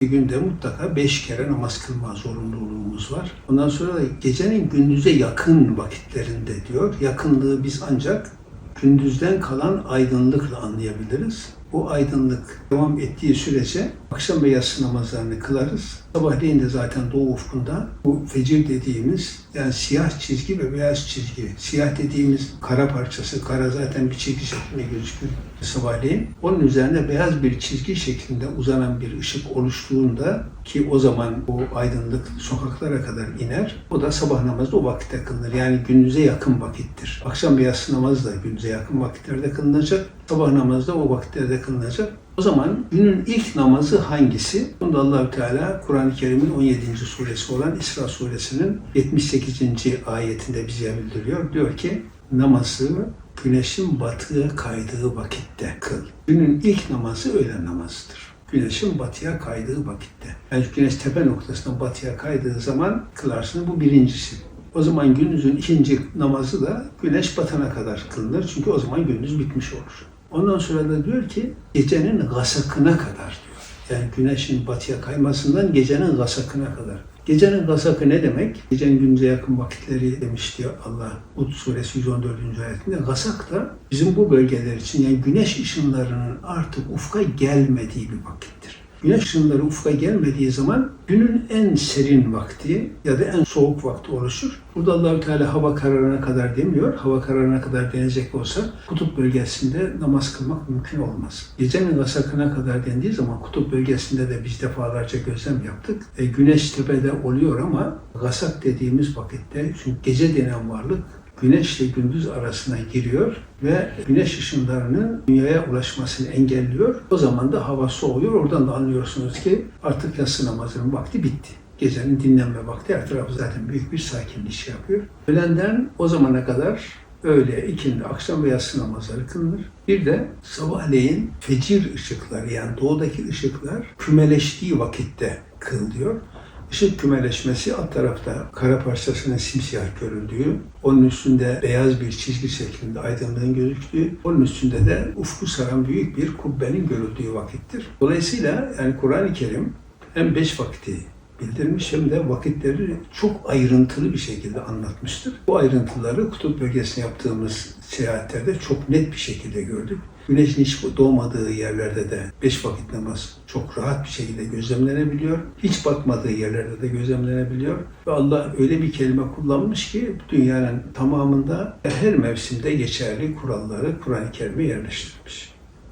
Günde mutlaka beş kere namaz kılma zorunluluğumuz var. Ondan sonra da gecenin gündüze yakın vakitlerinde diyor. Yakınlığı biz ancak gündüzden kalan aydınlıkla anlayabiliriz. Bu aydınlık devam ettiği sürece akşam ve yatsı namazlarını kılarız. Sabahleyin de zaten doğu ufkunda bu fecir dediğimiz yani siyah çizgi ve beyaz çizgi. Siyah dediğimiz kara parçası, kara zaten bir çizgi şeklinde gözüküyor sabahleyin. Onun üzerine beyaz bir çizgi şeklinde uzanan bir ışık oluştuğunda ki o zaman o aydınlık sokaklara kadar iner. O da sabah namazı o vakitte kılınır. Yani gündüze yakın vakittir. Akşam ve yatsı namazı da gündüze yakın vakitlerde kılınacak. Sabah namazı da o vakitlerde kılınacak. O zaman günün ilk namazı hangisi? Bunu da Allahü Teala Kur'an-ı Kerim'in 17. suresi olan İsra suresinin 78. ayetinde bize bildiriyor. Diyor ki namazı güneşin batıya kaydığı vakitte kıl. Günün ilk namazı öğlen namazıdır. Güneşin batıya kaydığı vakitte. Yani güneş tepe noktasından batıya kaydığı zaman kılarsın. Bu birincisi. O zaman gündüzün ikinci namazı da güneş batana kadar kılınır. Çünkü o zaman gündüz bitmiş olur. Ondan sonra da diyor ki gecenin gasakına kadar diyor. Yani güneşin batıya kaymasından gecenin gasakına kadar. Gecenin gasakı ne demek? Gecenin gündüze yakın vakitleri demişti Allah Hud suresi 114. ayetinde. Gasak da bizim bu bölgeler için yani güneş ışınlarının artık ufka gelmediği bir vakittir. Güneş ışınları ufka gelmediği zaman günün en serin vakti ya da en soğuk vakti oluşur. Burada Allahü Teala hava kararına kadar demiyor. Hava kararına kadar denecek olsa kutup bölgesinde namaz kılmak mümkün olmaz. Gecenin gasakına kadar dendiği zaman kutup bölgesinde de biz defalarca gözlem yaptık. E, güneş tepede oluyor ama gasak dediğimiz vakitte çünkü gece denen varlık güneşle gündüz arasına giriyor ve güneş ışınlarının dünyaya ulaşmasını engelliyor. O zaman da hava soğuyor. Oradan da anlıyorsunuz ki artık yatsı namazının vakti bitti. Gecenin dinlenme vakti her zaten büyük bir sakinlik şey yapıyor. Öğlenden o zamana kadar öğle, ikindi, akşam ve yatsı namazları kılınır. Bir de sabahleyin fecir ışıkları yani doğudaki ışıklar kümeleştiği vakitte kıl. Işık kümeleşmesi alt tarafta kara parçasının simsiyah görüldüğü, onun üstünde beyaz bir çizgi şeklinde aydınlığın gözüktüğü, onun üstünde de ufku saran büyük bir kubbenin görüldüğü vakittir. Dolayısıyla yani Kur'an-ı Kerim hem beş vakti bildirmiş hem de vakitleri çok ayrıntılı bir şekilde anlatmıştır. Bu ayrıntıları kutup bölgesine yaptığımız seyahatlerde çok net bir şekilde gördük. Güneşin hiç doğmadığı yerlerde de beş vakit namaz çok rahat bir şekilde gözlemlenebiliyor. Hiç batmadığı yerlerde de gözlemlenebiliyor. Ve Allah öyle bir kelime kullanmış ki dünyanın tamamında her mevsimde geçerli kuralları Kur'an-ı Kerim'e yerleştirmiş.